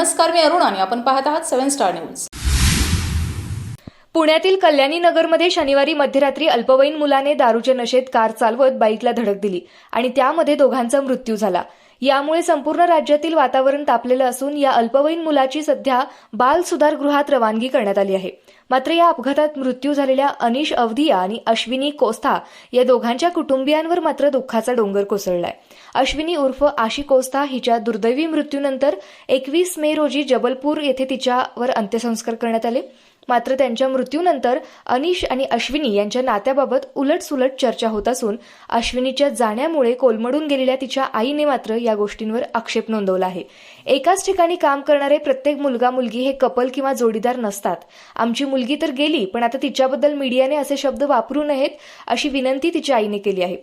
नमस्कार मी अरुण आणि आपण पाहत आहात सेव्हन स्टार न्यूज. पुण्यातील कल्याणी नगरमध्ये शनिवारी मध्यरात्री अल्पवयीन मुलाने दारूच्या नशेत कार चालवत बाईकला धडक दिली आणि त्यामध्ये दोघांचा मृत्यू झाला. यामुळे संपूर्ण राज्यातील वातावरण तापलेलं असून या अल्पवयीन मुलाची सध्या बाल सुधारगृहात रवानगी करण्यात आली आहे. मात्र या अपघातात मृत्यू झालेल्या अनिश अवधिया आणि अश्विनी कोस्था या दोघांच्या कुटुंबियांवर मात्र दुःखाचा डोंगर कोसळलाय. अश्विनी उर्फ आशी कोस्था हिच्या दुर्दैवी मृत्यूनंतर एकवीस मे रोजी जबलपूर येथे तिच्यावर अंत्यसंस्कार करण्यात आले. मात्र त्यांच्या मृत्यूनंतर अनिश आणि अश्विनी यांच्या नात्याबाबत उलटसुलट चर्चा होत असून अश्विनीच्या जाण्यामुळे कोलमडून गेलेल्या तिच्या आईने मात्र या गोष्टींवर आक्षेप नोंदवला आहे. एकाच ठिकाणी काम करणारे प्रत्येक मुलगा मुलगी हे कपल किंवा जोडीदार नसतात. आमची मुलगी तर गेली पण आता तिच्याबद्दल मीडियाने असे शब्द वापरू नयेत अशी विनंती तिच्या आईने केली आहे.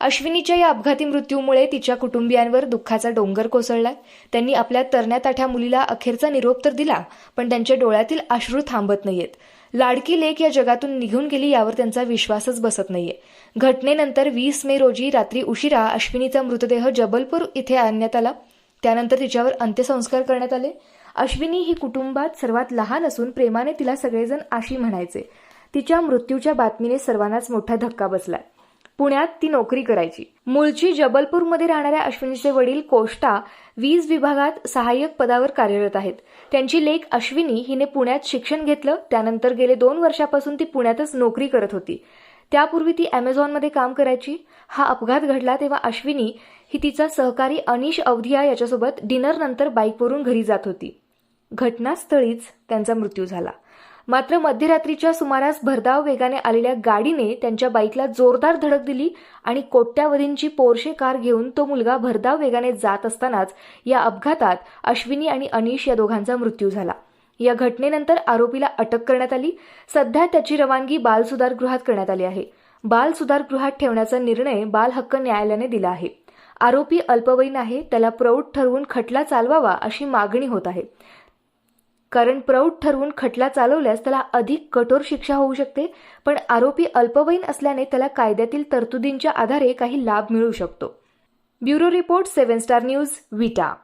अश्विनीच्या या अपघाती मृत्यूमुळे तिच्या कुटुंबियांवर दुःखाचा डोंगर कोसळलाय. त्यांनी आपल्या तरण्या ताठ्या मुलीला अखेरचा निरोप तर दिला पण त्यांच्या डोळ्यातील अश्रू थांबत नाहीयेत. लाडकी लेक या जगातून निघून गेली यावर त्यांचा विश्वासच बसत नाहीये. घटनेनंतर वीस मे रोजी रात्री उशिरा अश्विनीचा मृतदेह जबलपूर इथे आणण्यात आला. त्यानंतर तिच्यावर अंत्यसंस्कार करण्यात आले. अश्विनी ही कुटुंबात सर्वात लहान असून प्रेमाने तिला सगळेजण आशी म्हणायचे. तिच्या मृत्यूच्या बातमीने सर्वांनाच मोठा धक्का बसलाय. पुण्यात ती नोकरी करायची. मूळची जबलपूरमध्ये राहणाऱ्या अश्विनीचे वडील कोष्टा वीज विभागात सहाय्यक पदावर कार्यरत आहेत. त्यांची लेख अश्विनी हिने पुण्यात शिक्षण घेतलं त्यानंतर गेले दोन वर्षापासून ती पुण्यातच नोकरी करत होती. त्यापूर्वी ती अमेझॉनमध्ये काम करायची. हा अपघात घडला तेव्हा अश्विनी ही तिचा सहकारी अनिश अवधिया याच्यासोबत डिनरनंतर बाईकवरून घरी जात होती. घटनास्थळीच त्यांचा मृत्यू झाला. मात्र मध्यरात्रीच्या सुमारास भरधाव वेगाने आलेल्या गाडीने त्यांच्या बाईकला जोरदार धडक दिली आणि कोट्यावधींची पोरशे कार घेऊन तो मुलगा भरधाव वेगाने जात असतानाच या अपघातात अश्विनी आणि अनिश या दोघांचा मृत्यू झाला. या घटनेनंतर आरोपीला अटक करण्यात आली. सध्या त्याची रवानगी बाल सुधारगृहात करण्यात आली आहे. बाल सुधारगृहात ठेवण्याचा निर्णय बाल हक्क न्यायालयाने दिला आहे. आरोपी अल्पवयीन आहे त्याला प्रौढ ठरवून खटला चालवावा अशी मागणी होत आहे. कारण प्रौढ ठरवून खटला चालवल्यास त्याला अधिक कठोर शिक्षा होऊ शकते पण आरोपी अल्पवयीन असल्याने त्याला कायद्यातील तरतुदींच्या आधारे काही लाभ मिळू शकतो. Bureau report seven star news Vita.